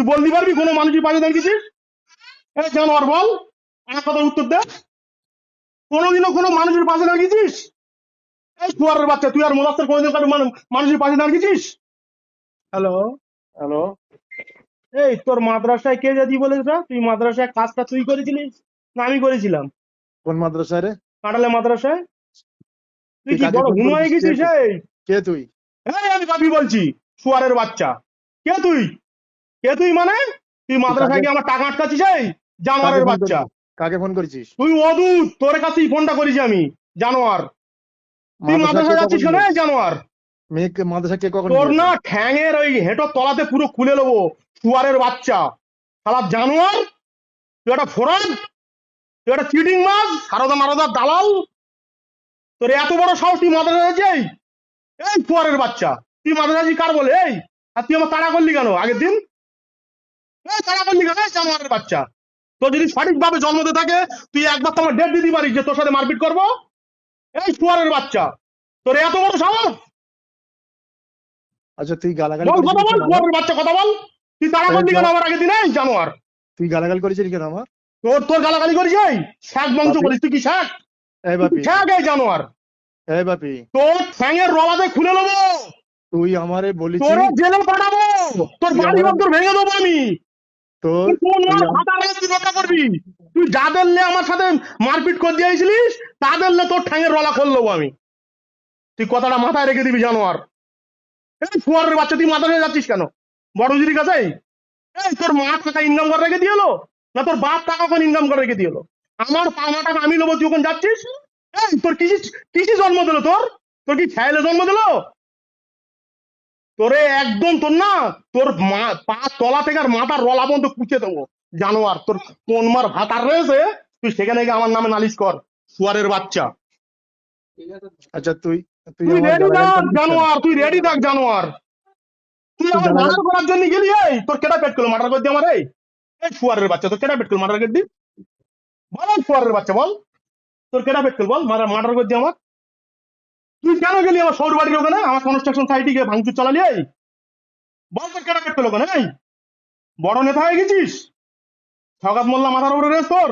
তুই বলতে পারবি কোনো মানুষের পাশে দাঁড়িয়েছিস? এই জানোয়ার বল? আমার কথার উত্তর দে। কোনোদিনও কোনো মানুষের পাশে দাঁড়িয়েছিস? এই শুয়ারের বাচ্চা তুই আর মোলাস্তের কোনোদিন কারও মানুষের পাশে দাঁড়িয়েছিস? হ্যালো? হ্যালো? এই তোর মাদ্রাসায় কে যদি বলেছ? তুই মাদ্রাসায় কাজটা তুই করেছিলিস? না আমি করেছিলাম। কোন মাদ্রাসায় রে? কাটালে মাদ্রাসায়। তুই কি বড় ফোন হয়ে গেছিস এই? কে তুই? এই আমি বাপি বলছি শুয়ারের বাচ্চা। কে তুই? কে তুই মানে? তুই মাদ্রাসায় গিয়ে আমার টাকা আটকাচ্ছিস এই? জানোয়ারের বাচ্চা। কাকে ফোন করেছিস? তুই অদূত তোর কাছেই ফোনটা করেছি আমি জানোয়ার। তুই মাদ্রাসা মাদ্রাসা যাচ্ছিস কেন জানোয়ার? মেয়েকে মাদ্রাসা কে কখন তোর না ঠ্যাঙের ওই হেঁটো তলাতে পুরো খুলে নেব শুয়ারের বাচ্চা। শালা জানোয়ার তুই একটা ফোরান তুই একটা চিটিং মাছ সারদা মারদা দালাল। তোর এত বড় সাহস তুই মাদ্রাসা যাচ্ছিস এই? শুয়ারের বাচ্চা। তুই মাদ্রাসা কার বলে? এই? আর তুই আমার তাড়া করলি কেন আগের দিন? এই করলি কেন? বাচ্চা। তোর যদি সঠিকভাবে জন্মতে থাকে তুই একবার তোমার ডেট দিতে পারিস যে তোর সাথে মারপিট করব। এই শুয়ারের বাচ্চা। তোর এত বড় সাহস? আচ্ছা তুই গালাগালি কথা বল? শুয়ারের বাচ্চা কথা বল। তুই এই করলি কেন আমার আগের দিনে? জানোয়ার। তুই গালাগালি করেছিস কেন আমার? তোর তোর গালাগালি করিস এই? শাক বংশ। করিস তুই কি শাক? এই বাপি। শাক এই জানোয়ার? এই বাপি। তোর ঠ্যাঙের রবাতে খুলে নেব। তুই আমারে বলেছিস তোর জেলে পাঠাবো। তোর বাড়ি ভেঙে দেবো আমি। তোর তুই করবি যাদের লে আমার সাথে মারপিট করে দিয়েছিলিস তাদের লে তোর ঠ্যাঙের রলা আমি। তুই কথাটা মাথায় রেখে দিবি জানোয়ার। ফুয়ারের বাচ্চা তুই মাথা হয়ে যাচ্ছিস কেন? এই তোর মা টাকা ইনকাম করে রেখে দিয়ে এলো? না তোর বাপ টাকা ওখানে ইনকাম করে রেখে দিয়ে এলো? আমার পাওনা টাকা আমি নেব তুই ওখানে যাচ্ছিস? এই তোর কিসি কিসি জন্ম দিল তোর? তোর কি খেয়ালে জন্ম দিল? তোরে একদম তোর না তোর মা পা তলা থেকে আর মাথার রলা পর্যন্ত কুচে দেবো। জানোয়ার তোর কোন মার ভাতার রয়েছে তুই সেখানে গিয়ে আমার নামে নালিশ কর শুয়ারের বাচ্চা। আচ্ছা তুই তুই রেডি থাক জানোয়ার তুই রেডি থাক জানোয়ার। তুই আমার মার্ডার করার জন্য গেলি এই? তোর কেটা পেট করল মার্ডার করতে আমার এই? এই শুয়ারের বাচ্চা তোর কেটা পেট করল মার্ডার করতে? বল এই শুয়ারের বাচ্চা বল। তোর কেটা পেট করল বল মার্ডার করতে আমার? তুই কেন গেলি আমার সৌর বাড়ির ওখানে? আমার কনস্ট্রাকশন সাইটে গিয়ে ভাঙচুর চালালি এই? বল তোর কেটা পেট করল ওখানে এই? বড় নেতা হয়ে গেছিস? সগাত মোল্লা মাথার উপরে রেস তোর।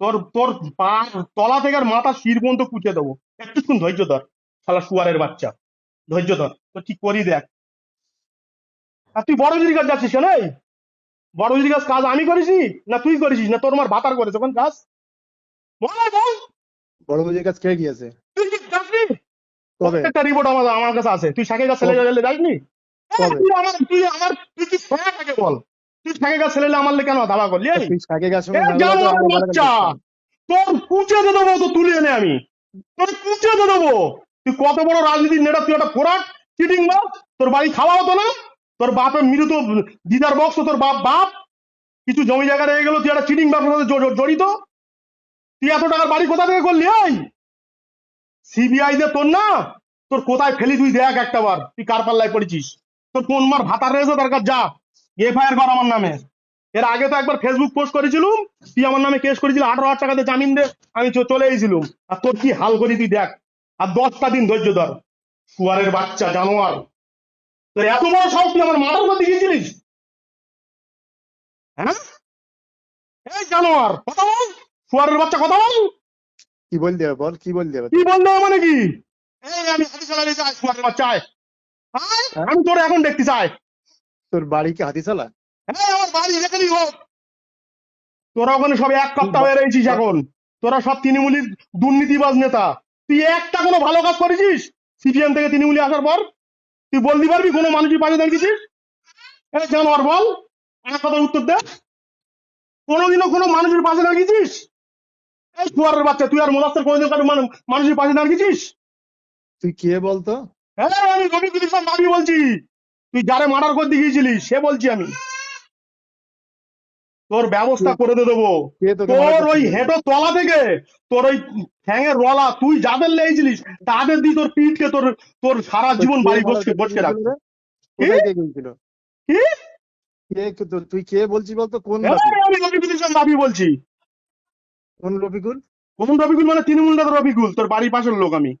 তোর তোর পা তলা থেকে আর মাথা শির পর্যন্ত কুচে দেবো। একটুক্ষণ ধৈর্য ধর শালা শুয়ারের বাচ্চা। ধৈর্য ধর তো কি করি দেখ। আর তুই বড় যদি কাজ যাচ্ছিস কেন এই? বড় যদি কাজ কাজ আমি করেছি? না তুই করেছিস? না তোর মার ভাতার করেছে কোন কাজ বল বল। বড় বুঝির কাছে কে গিয়েছে? তুই একটা রিপোর্ট আমার আমার কাছে আছে। তুই ছেলে গেলে যাসনি? তুই আমার তুই আমার তুই কি বল? তুই ছেলে আমার কেন ধাবা করলি? তুই বাচ্চা! তোর কুচে দিয়ে দেবো তো তুলে এনে আমি। তোর কুচে দিয়ে দেবো। তুই কত বড় রাজনীতির নেতা তুই একটা ফোরাট চিটিং তোর বাড়ি খাওয়া হতো না। তোর বাপের মৃত দিদার বক্স তোর বাপ বাপ। কিছু জমি জায়গা রয়ে গেল তুই একটা চিটিং ব্যবসার সাথে জড়িত। তুই এত টাকার বাড়ি কোথা থেকে করলি? এই! সিবিআই দিয়ে তোর না? তোর কোথায় ফেলি তুই দেখ একটা বার তুই কার পাল্লায় পড়েছিস? তোর কোন মার ভাতার রয়েছে? তার কাছে যা। এফআইআর কর আমার নামে। এর আগে তো একবার ফেসবুক পোস্ট করেছিলুম। তুই আমার নামে কেস করেছিল, আঠারো হাজার টাকাতে জামিন দে। আমি চলে এসেছিলুম। আর তোর কি হাল করি তুই দেখ। আর দশটা দিন ধৈর্য ধর। শুয়ারের বাচ্চা, জানোয়ার। তোর এত বড় সব তুই আমার মাথার উপর দিয়েছিলিস? হ্যাঁ? এই জানোয়ার, কথা বল। শুয়ারের বাচ্চা, কথা বল। কি বলতে হবে বল কি বলতে হবে কি বলতে হবে মানে কি? এই আমি হাতি চালালে চাই শুয়ারের বাচ্চা আয় আয়, আমি তোর এখন দেখতে চাই। তোর বাড়ি কি হাতি চালা হ্যাঁ আমার বাড়ি যেখানেই হোক। তোরা ওখানে সব এক কাপ্তা হয়ে রয়েছিস এখন। তোরা সব তৃণমূলীর দুর্নীতিবাজ নেতা। তুই একটা কোনো ভালো কাজ করেছিস? সিপিএম থেকে তৃণমূলী আসার পর? তুই বলতে পারবি কোনো মানুষের পাশে দাঁড়িয়েছিস এই জানোয়ার বল। আমার কথার উত্তর দে। কোনোদিনও কোনো মানুষের পাশে দাঁড়িয়েছিস এই শুয়ারের বাচ্চা তুই আর মোলাস্তের কোনোদিন কারও মানুষের পাশে দাঁড়িয়েছিস তুই কে বলতো? হ্যাঁ আমি রবিকুল ইসলাম বাবি বলছি। তুই যারে মার্ডার করতে গিয়েছিলিস সে বলছি আমি। তোর ব্যবস্থা করে দিয়ে দেবো। তোর ওই হেঁটো তলা থেকে তোর ওই ঠ্যাঙের রলা তুই যাদের লেগেছিলিস তাদের দিয়ে তোর পিঠকে তোর তোর সারা জীবন বাড়ি করতে বসকে রাখবে গিয়েছিল কে? গিয়েছিল? তুই কে বলছি বলতো? কোন? আমি রবিকুল ইসলাম বাবি বলছি। কোন রফিকুল? কোন রবিকুল মানে তৃণমূল নেতা রবিকুল তোর বাড়ির পাশের লোক আমি।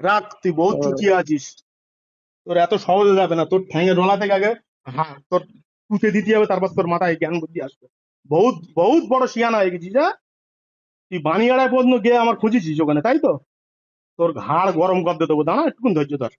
রাখ তুই বহুত। চুকিয়ে আছিস। তোর এত সহজে যাবে না তোর ঠ্যাঙে ডলা থেকে আগে হ্যাঁ তোর কুচে দিতে হবে তারপর তোর মাথায় জ্ঞান বুদ্ধি আসবে। বহুত বহুত বড় শিয়ানা হয়ে গেছিস হ্যাঁ? তুই বানিয়াড়ায় পর্যন্ত গিয়ে আমার খুঁজেছিস ওখানে তাই তো? তোর ঘাড় গরম করতে দেবো দাঁড়া একটুকুন ধৈর্য ধর।